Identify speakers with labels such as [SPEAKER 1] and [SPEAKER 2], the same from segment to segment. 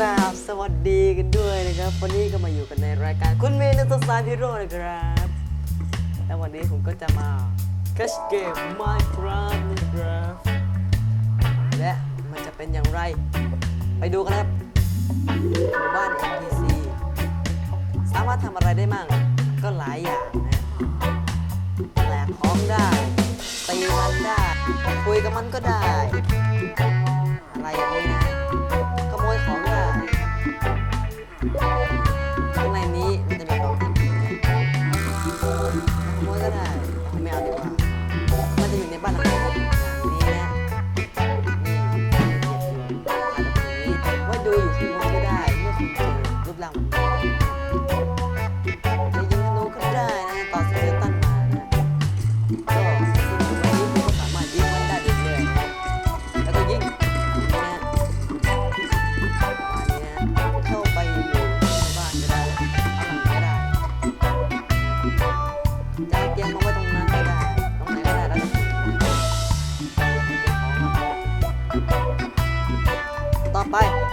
[SPEAKER 1] ราบสวัสดีกันด้วยนะครับ วันนี้ก็มาอยู่กันในรายการคุณเมนัสสารพิโรจน์นะครับ และวันนี้ผมก็จะมาแคชเกม Minecraft นะครับและมันจะเป็นอย่างไร ไปดูกันครับหมู่บ้าน NPC สามารถทำอะไรได้มั่งก็หลายอย่างนะแหลกของได้ตีมันได้คุยกับมันก็ได้ ต่อไป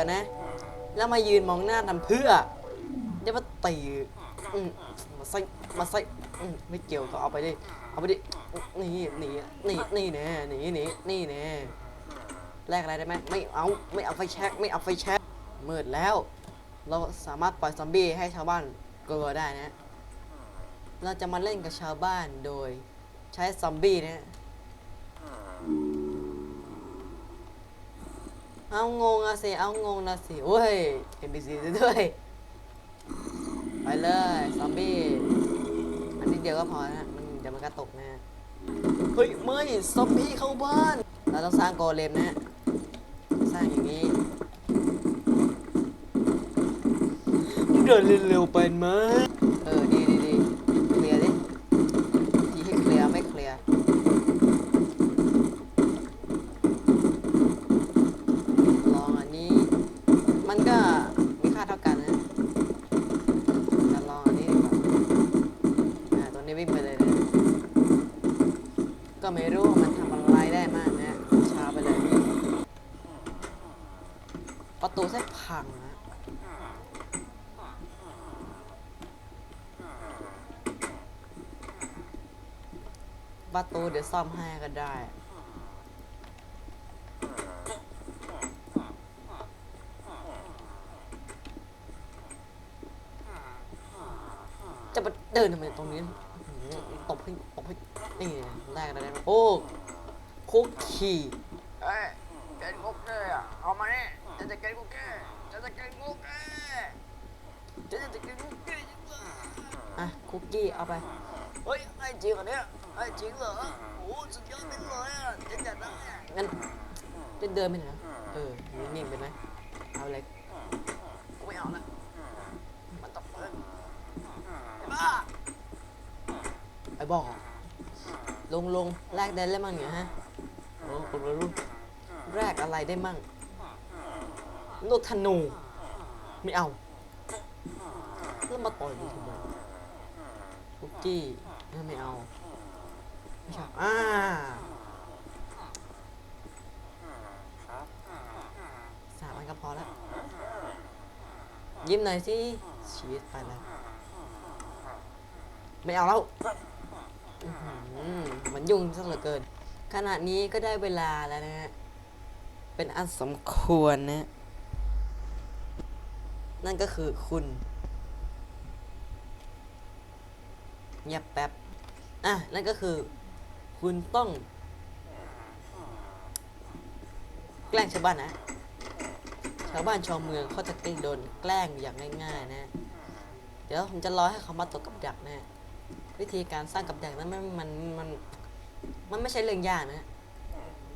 [SPEAKER 1] องคนไม่เกี่ยนะ แล้วมายืนมองหน้าทำเพื่อจะมาตีมาใส่มาใส่ไม่เกี่ยวก็เอาไปดิ เอาไปดิ นี่นี่นี่นี่แน่นี่นี่นี่แน่แลกอะไรได้ไหมไม่เอา ไม่เอาไฟแช็กไม่เอาไฟแช็กมืดแล้ว เราสามารถปล่อยซอมบี้ให้ชาวบ้านกลัวได้นะ เราจะมาเล่นกับชาวบ้านโดยใช้ซอมบี้นะ เอางงอะสิเอางงนะสิโอ้ย NPC ซะด้วย ไปเลยซอมบี้ อันนี้เดียวก็พอนะ มันเดี๋ยวมันก็ตกนะเฮ้ยไม่ซอมบี้เข้าบ้าน เราต้องสร้างโกเลมนะ สร้างอย่างนี้เดินเร็วๆไปไหมเออดีดีดีเคลียร์ดิทีให้เคลียร์ไม่เคลียร์ ลองอันนี้ มันก็มีค่าเท่ากันนะแต่ลองอันนี้ดีกว่าอ่าตัวนี้วิ่งไปเลยนะก็ไม่รู้ว่ามันทำอะไรได้มากนะช้าไปเลย ประตูแทบพังนะ ประตูเดี๋ยวซ่อมให้ก็ได้ จะมาเดินทำไมตรงนี้อื้อหือตบให้ตบให้นี่แรกอะไรได้ไหมโอ้คุกคี
[SPEAKER 2] เอ้ยเกนกุ๊กเกอร์อะเอามาเนี่ยฉันจะเกนกุ๊กเกอร์ฉันจะเกนกุ๊กเกอร์ฉันจะเกนกุ๊กเกอร์
[SPEAKER 1] อะคุกกี้เอาไป
[SPEAKER 2] เฮ้ยไอ้จริงเหรอเนี่ย ไอ้จริงเหรอโอ้สุดยอดไปเลยอะฉันอยากได้อะ
[SPEAKER 1] งั้นจะเดินไปไหนวะเออนิ่งๆไปไหมเอาเลย
[SPEAKER 2] กูไม่เอาละมันต้องเปิดไอ้บ้า
[SPEAKER 1] ไอ้บอกลงลงแลกได้แล้วมั้งเนี่ยฮะโอ้ผมไม่รู้แลกอะไรได้มั่งลูกธนูไม่เอาแล้วมาต่อยดูทำไมคุกกี้ไม่เอา อ่าสามอันก็พอแล้ว ยิ้มหน่อยสิ ชีวิตไปแล้ว ไม่เอาแล้วมันยุ่งซะเหลือเกิน ขณะนี้ก็ได้เวลาแล้วนะฮะ เป็นอันสมควรนะ นั่นก็คือคุณเงียบแป๊บ อะ นั่นก็คือ คุณต้อง แกล้งชาวบ้านนะ ชาวบ้านชาวเมืองเขาจะโดนแกล้งอย่างง่ายๆนะ เดี๋ยวผมจะรอให้เขามาตกกับดักนะ วิธีการสร้างกับดักนั้นมันมันมันมันไม่ใช่เรื่องยากนะ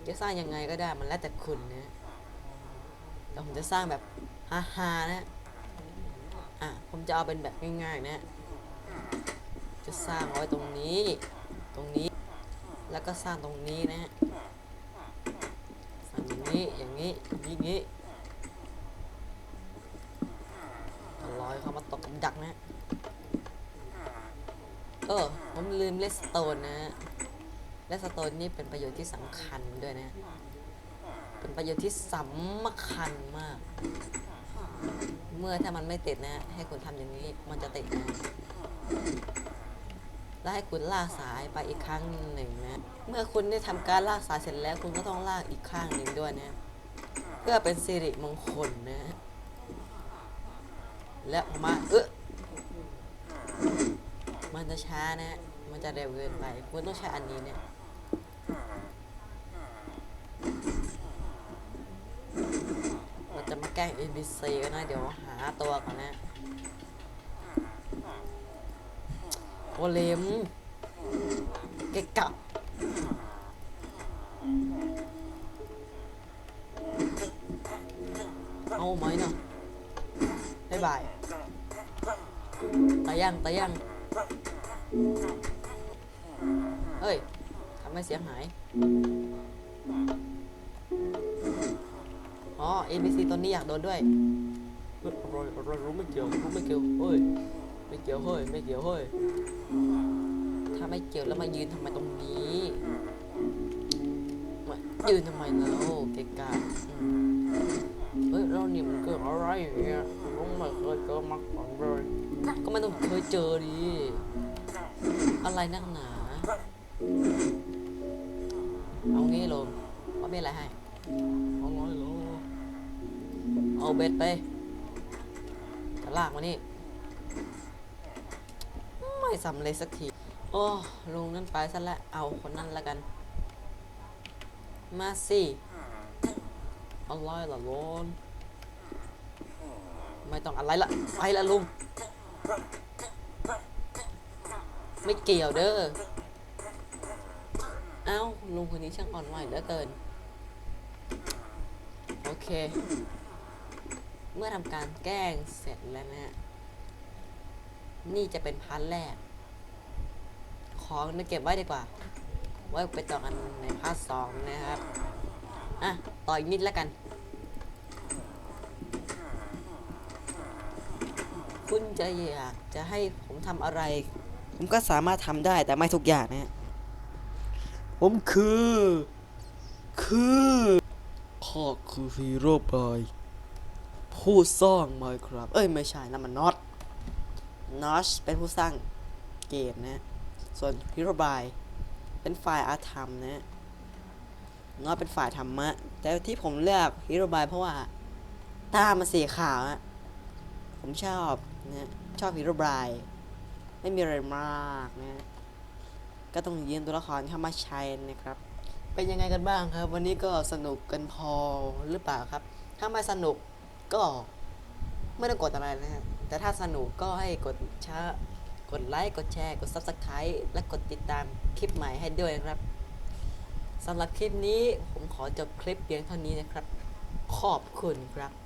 [SPEAKER 1] จะสร้างยังไงก็ได้มันแล้วแต่คุณนะแต่ผมจะสร้างแบบฮาฮาๆนะ อะ ผมจะเอาเป็นแบบง่ายๆนะ จะสร้างเอาไว้ตรงนี้ ตรงนี้ แล้วก็สร้างตรงนี้นะฮะสร้างอย่างนี้อย่างนี้อย่างนี้ลอยเข้ามาตกกับดักนะ เออผมลืมเลสโตนนะฮะและสโตนนี่เป็นประโยชน์ที่สำคัญด้วยนะ เป็นประโยชน์ที่สำคัญมาก เมื่อถ้ามันไม่ติดนะ ให้คุณทำอย่างนี้มันจะติดนะ และให้คุณลากสายไปอีกครั้งหนึ่งนะ เมื่อคุณได้ทำการลากสายเสร็จแล้วคุณก็ต้องลากอีกข้างหนึ่งด้วยนะ เพื่อเป็นสิริมงคลนะ และออกมาเออมันจะช้านะ มันจะเร็วเกินไป คุณต้องใช้อันนี้เนี่ยเราจะมาแกล้ง NPC กันนะ เดี๋ยวหาตัวก่อนนะ โอเลมเกะกะเอาไหมเนาะบ๊ายบายตายังตายังเฮ้ยทำให้เสียหาย อ๋อ NPC ตัวนี้อยากโดนด้วยรู้ไม่เกี่ยวรู้ไม่เกี่ยวเฮ้ย ไม่เกี่ยวเฮ้ย ไม่เกี่ยวเฮ้ย ถ้าไม่เกี่ยวแล้วมายืนทำไมตรงนี้มายืนทำไมแล้วเกะกะอืมเฮ้ยเราเนี่ยมันเกิดอะไรอย่างเงี้ยต้องไม่เคยเจอมาก่อนเลย ก็ไม่ต้องเคยเจอดิ อะไรนักหนา เอางี้ลงว่าเป็นอะไรให้เอาน้อยลงเอาเบ็ดไปจะลากมานี่ไม่ สำเร็จสักที โอ้ลุงนั่นไปซะและเอาคนนั้นละกัน มาสิอะไรล่ะลุงไม่ต้องอะไรละไปละลุง ไม่เกี่ยวเด้อเอ้าลุงคนนี้ช่างอ่อนไหวเหลือเกิน โอเค เมื่อทำการแกล้งเสร็จแล้วนะฮะ นี่จะเป็นพาร์ทแรก ของนะเก็บไว้ดีกว่า ไว้ไปต่อกันในพาร์ทสองนะครับ อะ ต่ออีกนิดแล้วกัน คุณจะอยากจะให้ผมทำอะไร ผมก็สามารถทำได้แต่ไม่ทุกอย่างนะฮะผมคือ คือข้าคือฮีโร่บอยผู้สร้าง Minecraft เอ้ย ไม่ใช่นั่นมันน็อต นอชเป็นผู้สร้างเกมนะ ส่วนพิโรบายเป็นฝ่ายอาร์ตธรรมนะนอตเป็นฝ่ายธรรมะ แต่ที่ผมเลือกพิโรบายเพราะว่าตามันสีขาวอะผมชอบนะชอบพิโรบายไม่มีอะไรมากนะ ก็ต้องยืนตัวละครเข้ามาใช้นะครับ เป็นยังไงกันบ้างครับ วันนี้ก็สนุกกันพอหรือเปล่าครับ ถ้าไม่สนุกก็ไม่ต้องกดอะไรนะฮะ แต่ถ้าสนุกก็ให้กดชากดไลค์ กดแชร์ กด Subscribe และกดติดตามคลิปใหม่ให้ด้วยนะครับสำหรับคลิปนี้ผมขอจบคลิปเพียงเท่านี้นะครับ ขอบคุณครับ